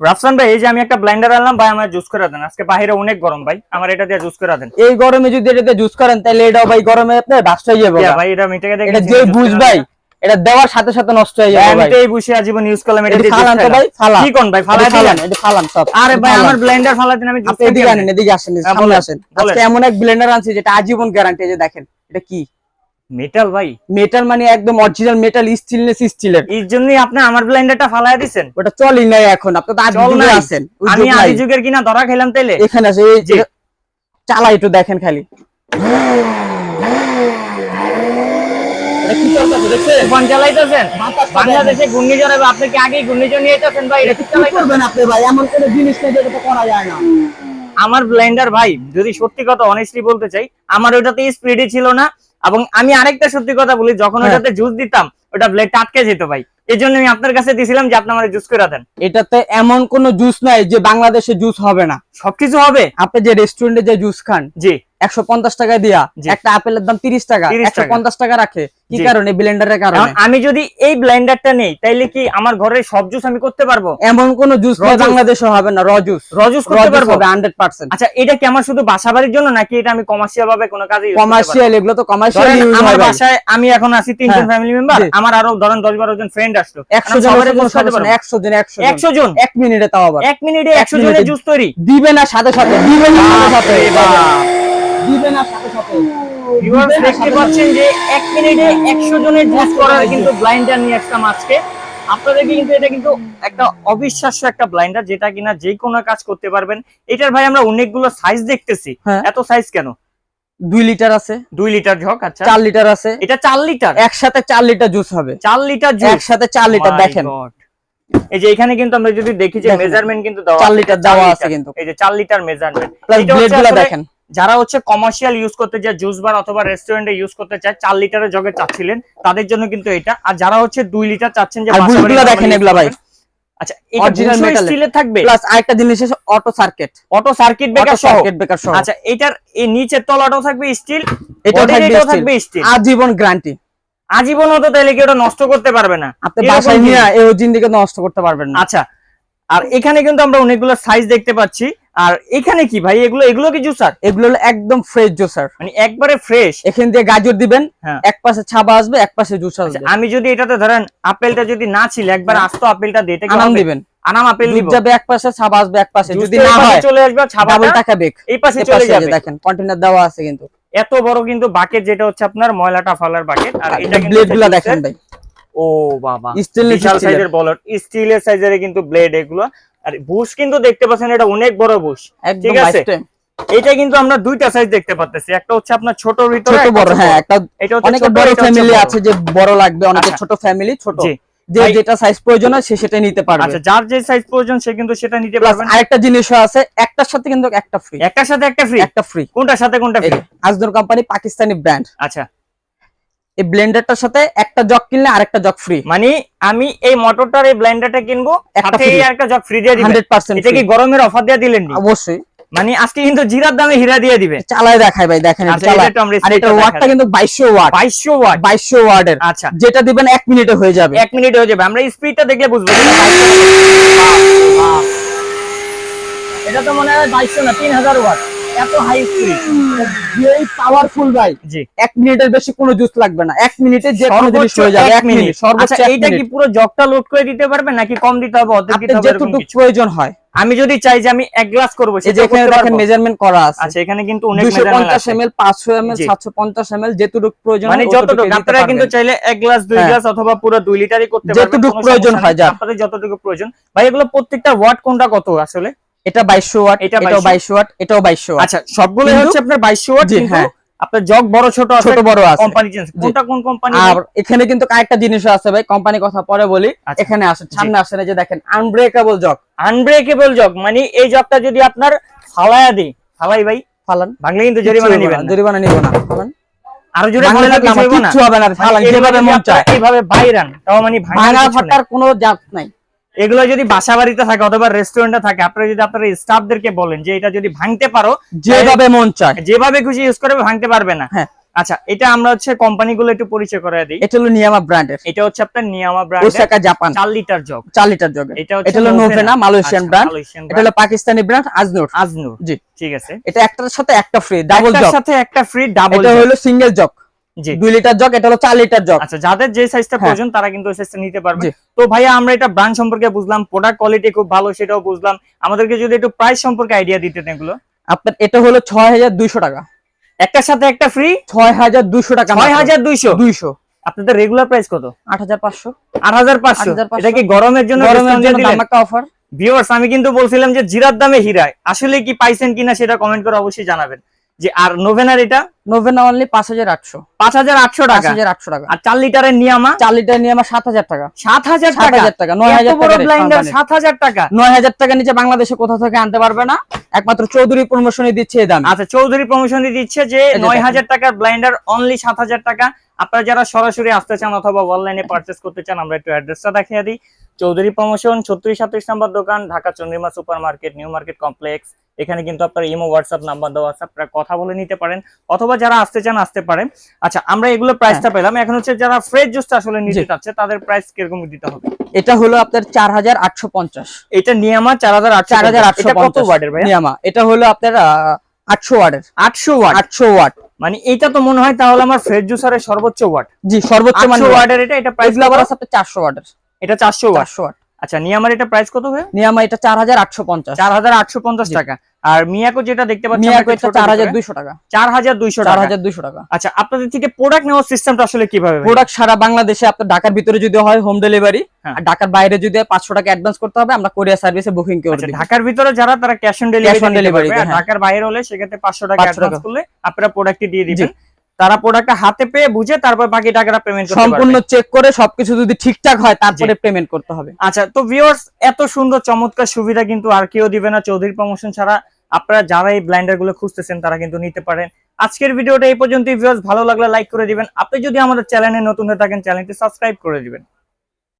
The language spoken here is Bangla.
রাফসান ভাই এই যে আমি একটা ব্লেন্ডার আনলাম ভাই আমার জুস করে দেন। আজকে বাইরে অনেক গরম ভাই আমার এটা দিয়ে জুস করে দেন। এই গরমে যদি এটাতে জুস করেন তাহলে এটাও ভাই গরমে আপনার বাস্ট হয়ে যাবে ভাই এটা মিটাকে দেখে এটা যে বুঝ ভাই এটা দেওয়ার সাথে সাথে নষ্ট হয়ে যাবে আমি ভাই। তো এই বুঝে আজীবন ইউজ করলাম এটা এটা ফালান তো ভাই ফালা কি কোন ভাই ফালা এটা ফালান? এটা ফালান সব। আরে ভাই আমার ব্লেন্ডার ফালা দিন আমি জুস আপনি এদিকে আনেন এদিকে আসেন হ্যাঁ, সামনে আসেন। আজকে এমন এক ব্লেন্ডার আনছি যেটা আজীবন গ্যারান্টি যে দেখেন এটা কি? মেটাল ভাই? মেটাল মানে একদম অরিজিনাল মেটাল স্টিলনেস স্টিলের এর। জন্যই আপনি আমার ব্লেন্ডারটা ফালায় দিছেন। ওটা চলই নাই এখন আপনি তো আদি চল যুগে আছেন আমি আদি যুগের কিনা ধরা খেলাম তেলে এখানে আছে এই। যে চালা একটু দেখেন খালি। বাংলাদেশে ঘূর্ণিঝড় হবে আপনি কি আগেই ঘূর্ণিঝড় নিয়ে ভাই? এটা কি করবেন আপনি ভাই? এমন কোনো জিনিস নেই যেটা করা যায় না। আমার ব্লেন্ডার ভাই যদি সত্যি কথা অনেস্টলি বলতে চাই আমার ওটাতে স্পিডই ছিল না। এবং আমি আরেকটা সত্যি কথা বলি যখন হ্যাঁ। ওটাতে জুস দিতাম ওটা ব্লেড আটকে যেত ভাই। এই জন্য আমি আপনার কাছে দিয়েছিলাম যে আপনি আমার জুস করে দেন। এটাতে এমন কোন জুস নাই যে বাংলাদেশে জুস হবে না। সবকিছু হবে। আপনি যে রেস্টুরেন্টে যে জুস খান জি। একশো পঞ্চাশ টাকা দিয়া একটা আপেলের দাম তিরিশ টাকা একশো পঞ্চাশ টাকা রাখে। কি কারণে? ব্লেন্ডারের কারণে। আমি যদি এই ব্লেন্ডারটা নেই তাইলে কি আমার ঘরের সব জুস আমি করতে পারব? এমন কোন জুস বাংলাদেশে হবে না র জুস র জুস করতে পারব? হান্ড্রেড পার্সেন্ট আচ্ছা এটা কি আমার শুধু বাসা জন্য নাকি এটা আমি কমার্শিয়াল ভাবে কোনো কাজে? কমার্শিয়াল এগুলো তো কমার্শিয়াল আমার বাসায় আমি এখন আছি তিনজন। ফ্যামিলি মেম্বার আমার আরও ধরেন দশ বারো জন ফ্রেন্ড আসলো। একশো পারব। একশো জন একশো একশো জন। এক মিনিটে তাও আবার। এক মিনিটে একশো জনের জুস তৈরি। দিবে না সাথে সাথে। দিবে না সাথে সাথে। Viewers দেখতে পাচ্ছেন যে এক মিনিটে একশো জনের জুস করার কিন্তু ব্লাইন্ডার নিয়ে আসলাম আজকে। আপনাদেরকে কিন্তু এটা কিন্তু একটা অবিশ্বাস্য একটা ব্লাইন্ডার যেটা কিনা যে কোনো কাজ করতে পারবেন। এটার ভাই আমরা অনেকগুলো সাইজ দেখতেছি। হ্যাঁ। এত সাইজ কেন? দুই লিটার আছে। দুই লিটার ঝক আচ্ছা। চার লিটার আছে। এটা চার লিটার একসাথে চার লিটার জুস হবে। চার লিটার একসাথে চার লিটার দেখেন। এই যে এখানে কিন্তু আমরা যদি দেখি যে মেজারমেন্ট কিন্তু দেওয়া চার লিটার দেওয়া আছে কিন্তু। এই যে চার লিটার মেজারমেন্ট এটা দেখেন। যারা হচ্ছে কমার্শিয়াল ইউজ করতে চায় জুস বার অথবা রেস্টুরেন্টে ইউজ করতে চায় চার লিটারের জগে চাচ্ছিলেন তাদের জন্য কিন্তু এটা। আর যারা হচ্ছে দুই লিটার চাচ্ছেন যে দেখেন এগুলা ভাই। আচ্ছা এটা Original বুশও metal থাকবে? প্লাস আরেকটা জিনিস আছে auto circuit auto circuit breaker সহ। সার্কিট ব্রেকার সহ। আচ্ছা এটার এই নিচের তলাটাও থাকবে স্টিল থাকবে স্টিল আজীবন গ্যারান্টি আজীবন তাহলে কি ওটা নষ্ট করতে পারবে না? আপনি বাসায় নিয়ে এই জিন্দিকে নষ্ট করতে পারবেন না। আচ্ছা আর এখানে কিন্তু আমরা অনেকগুলো সাইজ দেখতে পাচ্ছি। আর এখানে কি ভাই? এগুলো এগুলো কি জুসার? এগুলো হলো একদম ফ্রেশ জুসার। মানে একবারে ফ্রেশ এখান দিয়ে গাজর দিবেন হ্যাঁ। এক পাশে ছাবা আসবে এক পাশে জুস আসবে। আমি যদি এটাতে ধরেন আপেলটা যদি না ছিল একবার হ্যাঁ। আস্ত আপেলটা দিই এটা কি আনাম দিবেন। আনাম আপেল দিব। যাবে এক পাশে ছাবা আসবে এক পাশে। যদি না হয় চলে আসবে ডাবল ছাপাটা টাকা বেক এই পাশে চলে যাবে। দেখেন কন্টেনার দেওয়া আছে কিন্তু। এত বড় কিন্তু বাকেট যেটা হচ্ছে আপনার ময়লাটা ফালার বাকেট আর এটা কিন্তু ব্লেড হচ্ছে গুলা juice দেখেন ভাই। ও বাবা এর। সাইজের বলট স্টিলের সাইজের কিন্তু ব্লেড এগুলো। আর বুশ কিন্তু দেখতে পাচ্ছেন এটা অনেক বড় বুশ। ঠিক আছে। এটা কিন্তু আমরা দুইটা সাইজ দেখতে পাচ্ছি একটা হচ্ছে আপনার ছোট ভিতরে ছোট বড় হ্যাঁ একটা এটা অনেক বড় ফ্যামিলি আছে যে বড় লাগবে অনেকে আচ্ছা। ছোট ফ্যামিলি ছোট। যে যেটা সাইজ প্রয়োজন হয় সে সেটা নিতে পারবে। আচ্ছা যার যে সাইজ প্রয়োজন সে কিন্তু সেটা নিতে পারবেন আরেকটা জিনিসও আছে একটার সাথে কিন্তু একটা ফ্রি একটার সাথে একটা ফ্রি একটা ফ্রি কোনটার সাথে কোনটা ফ্রি আজদুর কোম্পানি পাকিস্তানি ব্র্যান্ড আচ্ছা। এই ব্লেন্ডারটার সাথে একটা জগ কিনলে আরেকটা জগ ফ্রি মানে আমি এই মোটরটার এই ব্লেন্ডারটা কিনবো একটা সাথে এই একটা জগ ফ্রি দিয়ে দিবেন। হান্ড্রেড পার্সেন্ট এটা কি গরমের অফার দিয়ে দিলেন? অবশ্যই। মানে আজকে কিন্তু জিরার দামে হীরা দিয়ে দিবে। চালায় দেখায় ভাই দেখেন এটা আচ্ছা। এটা আর এটার ওয়াটটা কিন্তু বাইশশো ওয়াট 2200 ওয়াট বাইশশো ওয়াটের। আচ্ছা। যেটা দিবেন এক মিনিটে হয়ে যাবে। এক মিনিটে হয়ে যাবে। আমরা স্পিডটা দেখলে বুঝব। এটা 2200 এটা তো মনে হয় বাইশশো না তিন হাজার ওয়াট এত হাই স্পিড যেই পাওয়ারফুল ভাই জি এক মিনিটের বেশি কোনো জুস লাগবে না এক মিনিটে যে কোনো জিনিস হয়ে যাবে এক এক মিনিট মিনিট সর্বোচ্চ আচ্ছা এইটা কি পুরো জগটা লোড করে দিতে পারবে নাকি কম দিতে হবে অর্ধেক দিতে হবে কিছু? প্রয়োজন হয় আমি যদি চাই যে আমি এক গ্লাস করব এখানে দেখেন? মেজারমেন্ট করা আছে আচ্ছা এখানে কিন্তু অনেক পঞ্চাশ আছে। এম এল পাঁচশো এম এল জি। সাতশো পঞ্চাশ এম এল যেটুকু প্রয়োজন মানে যতটুকু আপনারা কিন্তু চাইলে এক গ্লাস দুই হ্যাঁ। গ্লাস অথবা পুরো দুই লিটারই করতে পারবেন কোনো প্রয়োজন হয়। যার। আপনাদের যতটুকু প্রয়োজন ভাই এগুলো প্রত্যেকটা ওয়াট কোনটা কত আসলে এটা বাইশশো ওয়াট এটা এটাও 2200 ওয়াট এটাও ওয়াট। আচ্ছা সবগুলো হচ্ছে আপনার 2200 ওয়াট হ্যাঁ। আপনার জগ বড় ছোট আছে ছোট বড় আছে। কোম্পানি চেঞ্জ কোনটা কোন কোম্পানি আর এখানে কিন্তু আরেকটা জিনিস আছে ভাই কোম্পানি কথা পরে বলি। আচ্ছা। এখানে আসেন সামনে আসেন এই যে দেখেন আনব্রেকেবল জগ। আনব্রেকেবল জগ মানে এই জগটা যদি আপনার ফালায়া দিই ফালাই ভাই ফালান। ভাঙলে কিন্তু জরিমানা নেবেন। জরিমানা নিব না ফালান। আরও জোরে লাগলে কিছু হবে না ফালান মানে যেভাবে মন চায়। এইভাবে বাইরান তাও মানে ভাঙা ফাটার কোনো জাত নাই। এগুলো যদি বাসা বাড়িতে থাকে অথবা রেস্টুরেন্টে থাকে আপনারা যদি আপনার স্টাফদেরকে বলেন যে এটা যদি ভাঙতে পারো যেভাবে মন চায়। যেভাবে খুশি ইউজ করবে ভাঙতে পারবে না। হ্যাঁ। আচ্ছা এটা আমরা হচ্ছে কোম্পানিগুলো একটু পরিচয় করে দিই। এটা হলো নিয়ামা ব্র্যান্ডের এটা হচ্ছে আপনার নিয়ামা ব্র্যান্ড ওসাকা জাপান চার লিটার জগ চার লিটার জগ এটা হচ্ছে এটা হলো নোভেনা মালয়েশিয়ান ব্র্যান্ড এটা হলো পাকিস্তানি ব্র্যান্ড আজনুর আজনুর জি। ঠিক আছে। এটা একটার সাথে একটা ফ্রি ডাবল একটার জগ সাথে একটা ফ্রি ডাবল এটা হলো সিঙ্গেল জগ দুই লিটার জগ এটা হলো চার লিটার জগ। আচ্ছা যাদের যে সাইজটা হ্যাঁ। প্রয়োজন তারা কিন্তু ওই সাইজটা নিতে পারবে। তো ভাইয়া আমরা এটা ব্র্যান্ড সম্পর্কে বুঝলাম প্রোডাক্ট কোয়ালিটি খুব ভালো সেটাও বুঝলাম। আমাদেরকে যদি একটু প্রাইস সম্পর্কে আইডিয়া দিতেন এগুলো। আপনার এটা হলো ছয় হাজার দুইশো টাকা। একটার সাথে একটা ফ্রি ছয় হাজার দুইশো টাকা ছয় হাজার দুইশো? দুইশো। আপনাদের রেগুলার প্রাইস কত? আট হাজার পাঁচশো। আট হাজার পাঁচশো? 8,500 এটা কি গরমের জন্য গরমের জন্য ধামাকা অফার ভিউয়ার্স আমি কিন্তু বলছিলাম যে জিরার দামে হীরা আসলে কি পাইছেন কিনা সেটা কমেন্ট করে অবশ্যই জানাবেন। যে আর নোভেনার এটা? নোভেনা অনলি পাঁচ হাজার আটশো। পাঁচ হাজার আটশো টাকা? হাজার আটশো টাকা। আর চার লিটারের নিয়ামা? চার লিটার নিয়ে সাত হাজার টাকা। সাত হাজার সাত টাকা হাজার টাকা নয় হাজার টাকা সাত হাজার টাকা? নয় হাজার টাকা নিচে বাংলাদেশে কোথাও থেকে আনতে পারবে না। একমাত্র চৌধুরী প্রমোশনে দিচ্ছে এই দাম। আচ্ছা চৌধুরী প্রমোশন দিচ্ছে যে নয় হাজার টাকার ব্লাইন্ডার অনলি সাত হাজার টাকা। আপনারা যারা সরাসরি আসতে চান অথবা অনলাইনে পারচেস করতে চান আমরা একটু অ্যাড্রেসটা দেখিয়ে দিই। চৌধুরী প্রমোশন ছত্রিশ সাতত্রিশ নাম্বার দোকান Dhaka Chandrima super market new market complex. এখানে কিন্তু আপনার ইমো হোয়াটসঅ্যাপ নাম্বার দেওয়া আছে আপনারা কথা বলে নিতে পারেন অথবা যারা আসতে চান আসতে পারেন। আচ্ছা আমরা এগুলো প্রাইসটা পেলাম। এখন হচ্ছে যারা ফ্রেশ জুসটা আসলে নিতে হ্যাঁ। চাচ্ছে তাদের প্রাইস কীরকম দিতে হবে? এটা হলো আপনার চার হাজার আটশো পঞ্চাশ। এটা নিয়ামা চার হাজার আটশো চার হাজার আটশো এটা কত ওয়ার্ডের ভাই নিয়ামা। এটা হলো আপনার আটশো ওয়ার্ডের আটশো ওয়াট আটশো ওয়াট মানে এটা তো মনে হয় তাহলে আমার ফ্রেশ জুসারের সর্বোচ্চ ওয়াট জি সর্বোচ্চ মানে ওয়াটের এটা এটা প্রাইস আবার আছে আপনার চারশো ওয়াটের এটা চারশো ওয়াট চারশো ওয়াট আচ্ছা নিয়ামার এটা প্রাইস কত ভাই? নিয়ামা এটা চার হাজার আটশো পঞ্চাশ। চার হাজার আটশো পঞ্চাশ জি। টাকা। আর মিয়াকো যেটা দেখতে পাচ্ছি মিয়াকো এটা চার হাজার দুইশো টাকা। চার হাজার দুইশো চার টাকা হাজার দুইশো টাকা। আচ্ছা আপনাদের থেকে প্রোডাক্ট নেওয়ার সিস্টেমটা আসলে কীভাবে? প্রোডাক্ট সারা বাংলাদেশে আপনার ঢাকার ভিতরে যদি হয় হোম ডেলিভারি হ্যাঁ। আর ঢাকার বাইরে যদি হয় পাঁচশো টাকা অ্যাডভান্স করতে হবে আমরা কোরিয়ার সার্ভিসে বুকিং করে আচ্ছা, দিই ঢাকার ভিতরে যারা তারা cash on delivery delivery delivery হ্যাঁ। ঢাকার বাইরে হলে সেক্ষেত্রে পাঁচশো টাকা 500 অ্যাডভান্স। করলে আপনারা প্রোডাক্টটি দিয়ে দিবেন। তারা প্রোডাক্টটা হাতে পেয়ে বুঝে তারপর বাকি টাকাটা পেমেন্ট করতে সম্পূর্ণ চেক করে সবকিছু যদি ঠিকঠাক হয় তারপরে পেমেন্ট করতে হবে। আচ্ছা তো ভিউয়ার্স এত সুন্দর চমৎকার সুবিধা কিন্তু আর কেউ দিবে না। চৌধুরী প্রমোশন ছাড়া আপনারা যারা এই ব্লাইন্ডারগুলো খুঁজতেছেন তারা কিন্তু নিতে পারেন। আজকের ভিডিওটা এই পর্যন্তই। ভিউয়ার্স ভালো লাগলে লাইক করে দিবেন। আপনি যদি আমাদের চ্যানেলে নতুন হয়ে থাকেন চ্যানেলটি সাবস্ক্রাইব করে দিবেন।